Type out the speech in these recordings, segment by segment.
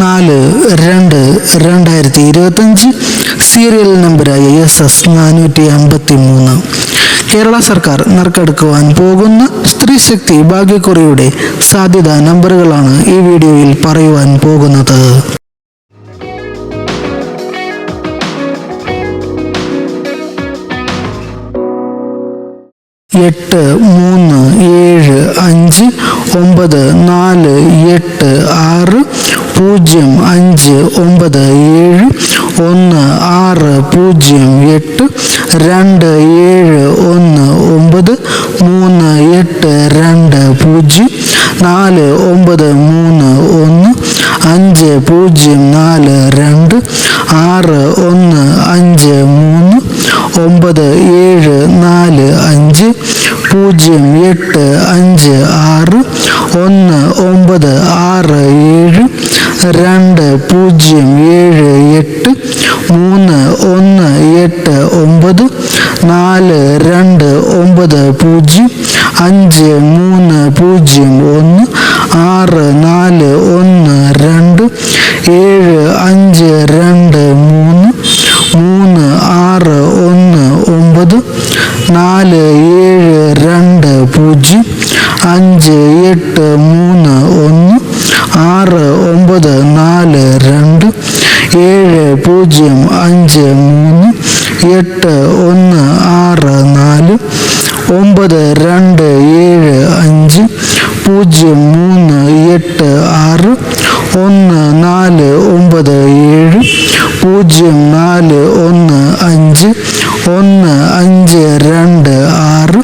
നാല് രണ്ട് രണ്ടായിരത്തി ഇരുപത്തഞ്ച് സീരിയൽ നമ്പറായ എസ് എസ് നാനൂറ്റി അമ്പത്തി മൂന്ന് കേരള സർക്കാർ നറുക്കെടുക്കുവാൻ പോകുന്ന സ്ത്രീശക്തി ഭാഗ്യക്കുറിയുടെ സാധ്യതാ നമ്പറുകളാണ് ഈ വീഡിയോയിൽ പറയുവാൻ പോകുന്നത്. എട്ട് മൂന്ന് ഏഴ് അഞ്ച് ഒമ്പത് നാല് എട്ട് ആറ് പൂജ്യം അഞ്ച് ഒമ്പത് ഏഴ് ഒന്ന് ആറ് പൂജ്യം എട്ട് രണ്ട് ഏഴ് ഒന്ന് ഒമ്പത് മൂന്ന് എട്ട് രണ്ട് പൂജ്യം നാല് ഒമ്പത് മൂന്ന് ഒന്ന് അഞ്ച് പൂജ്യം നാല് രണ്ട് ആറ് ഒന്ന് അഞ്ച് മൂന്ന് ഒമ്പത് ഏഴ് നാല് അഞ്ച് പൂജ്യം എട്ട് അഞ്ച് ആറ് ഒന്ന് ഒമ്പത് ആറ് ഏഴ് രണ്ട് പൂജ്യം ഏഴ് എട്ട് മൂന്ന് ഒന്ന് എട്ട് ഒമ്പത് നാല് രണ്ട് ഒമ്പത് പൂജ്യം അഞ്ച് മൂന്ന് പൂജ്യം ഒന്ന് ആറ് നാല് ഒന്ന് രണ്ട് ഏഴ് അഞ്ച് രണ്ട് മൂന്ന് മൂന്ന് ആറ് ഒന്ന് ഒമ്പത് നാല് പൂജ്യം അഞ്ച് എട്ട് മൂന്ന് ഒന്ന് ആറ് ഒമ്പത് നാല് രണ്ട് ഏഴ് പൂജ്യം അഞ്ച് മൂന്ന് എട്ട് ഒന്ന് ആറ് നാല് ഒമ്പത് രണ്ട് ഏഴ് അഞ്ച് പൂജ്യം മൂന്ന് എട്ട് ആറ് ഒന്ന് നാല് ഒമ്പത് ഏഴ് പൂജ്യം നാല് ഒന്ന് അഞ്ച് ഒന്ന് അഞ്ച് രണ്ട് ആറ്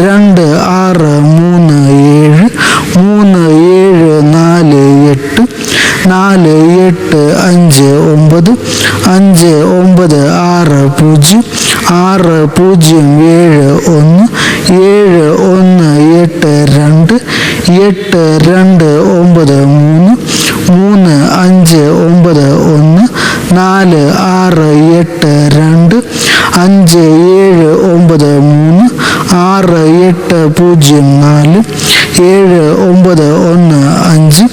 രണ്ട് ആറ് മൂന്ന് ഏഴ് മൂന്ന് ഏഴ് നാല് എട്ട് നാല് എട്ട് അഞ്ച് ഒമ്പത് അഞ്ച് ഒമ്പത് ആറ് പൂജ്യം ആറ് പൂജ്യം ഏഴ് ഒന്ന് ഏഴ് ഒന്ന് എട്ട് രണ്ട് എട്ട് രണ്ട് ഒമ്പത് മൂന്ന് മൂന്ന് അഞ്ച് ഒമ്പത് ഒന്ന് നാല് ആറ് എട്ട് രണ്ട് അഞ്ച് ഏഴ് ഒമ്പത് മൂന്ന് ആറ് എട്ട് പൂജ്യം നാല് ഏഴ് ഒമ്പത് ഒന്ന് അഞ്ച്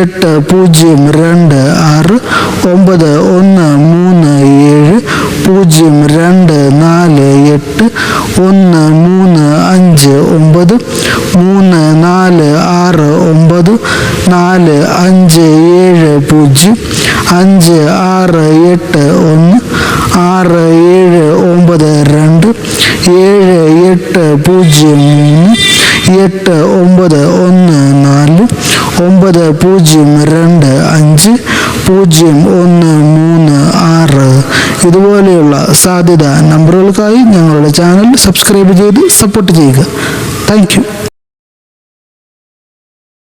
എട്ട് പൂജ്യം രണ്ട് ആറ് ഒമ്പത് ഒന്ന് മൂന്ന് ഏഴ് പൂജ്യം രണ്ട് നാല് എട്ട് ഒന്ന് മൂന്ന് അഞ്ച് ഒമ്പത് മൂന്ന് നാല് ആറ് ഒമ്പത് നാല് അഞ്ച് ഏഴ് പൂജ്യം അഞ്ച് ആറ് എട്ട് ഒന്ന് ആറ് ഏഴ് ഒമ്പത് രണ്ട് ഏഴ് എട്ട് പൂജ്യം മൂന്ന് എട്ട് ഒമ്പത് ഒന്ന് നാല് ഒമ്പത് പൂജ്യം രണ്ട് അഞ്ച് പൂജ്യം ഒന്ന് മൂന്ന് ആറ് ഇതുപോലെയുള്ള സാധ്യത നമ്പറുകൾക്കായി ഞങ്ങളുടെ ചാനൽ സബ്സ്ക്രൈബ് ചെയ്ത് സപ്പോർട്ട് ചെയ്യുക. താങ്ക്